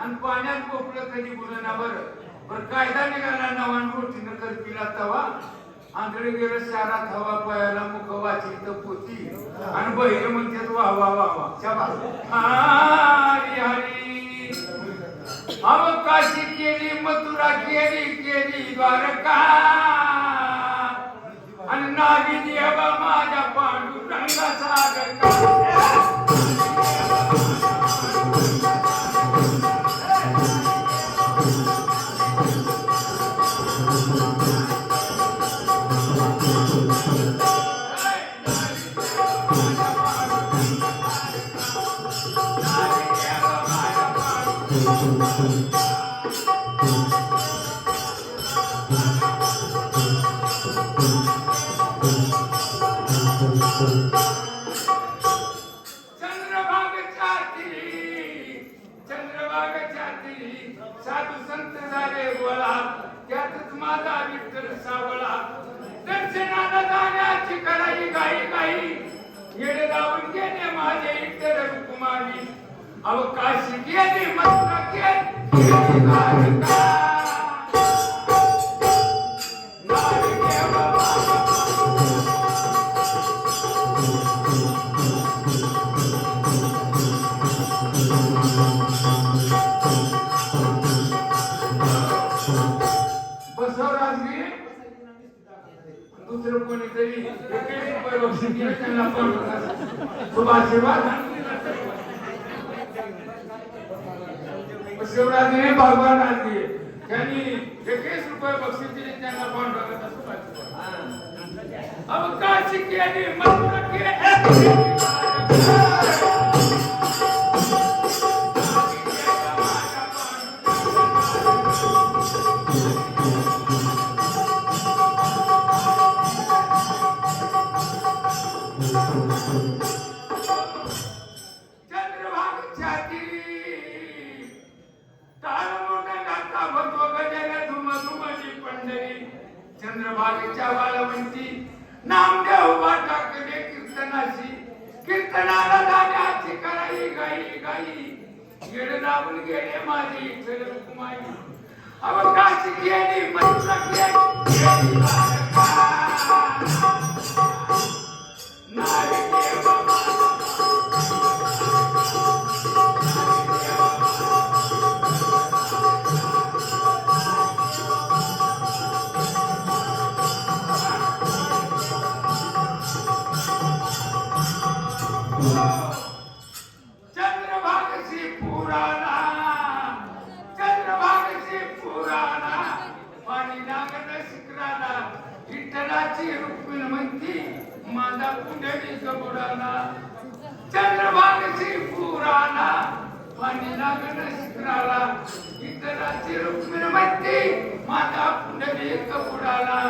आणि पाण्यात पोपलं कधी ना बर? बर कायदा निघाला नवान गोष्टीनं करतीला तवा आंधळे गेलं शारात हवा पयाला मुख वाची तर पोती आणि बहिरे म्हणतात वा वा वा वा द्वारका. आणि नागी देवा माझ्या पांडुरंगाचा गंगा चंद्रभागेच्या तिरी साधू संत झाले गोळा त्यातच माझा विठ्ठल सावळा. दर्शनाला जाण्याची कराई गाई गाई येडे लावून गेले माझे इतर कुमारी अवकाशी गेली मथुरा गेली बसवराजने दुसरं कोणीतरी एकही रुपये बक्षीस दिलं त्यांना पण शुभाशीर्वाद शिवराजने भगवान दिले त्यांनी एकवीस रुपये बक्षीस दिले त्यांना पांडुरंगाचा शुभाशीर्वाद अवकाशी केली मथुरा चंद्रभागच्या मागच्या वाला म्हणती नामदेव बाटा कडे कीर्तनाची. कीर्तनाला जाण्याची कराई गाई गाई. येड दाबून गेले माझी इथल रुक्माई अवकाश गेली मथुरा गेली चंद्रभागशी पुराणा. रुक्मिण म्हणती माझा पुंडली बुडाला चंद्रभागशी पुराणा. पाणी लागत शिकराला विठ्ठलाची रुक्मिण म्हणती माझा पुंडली बुडाला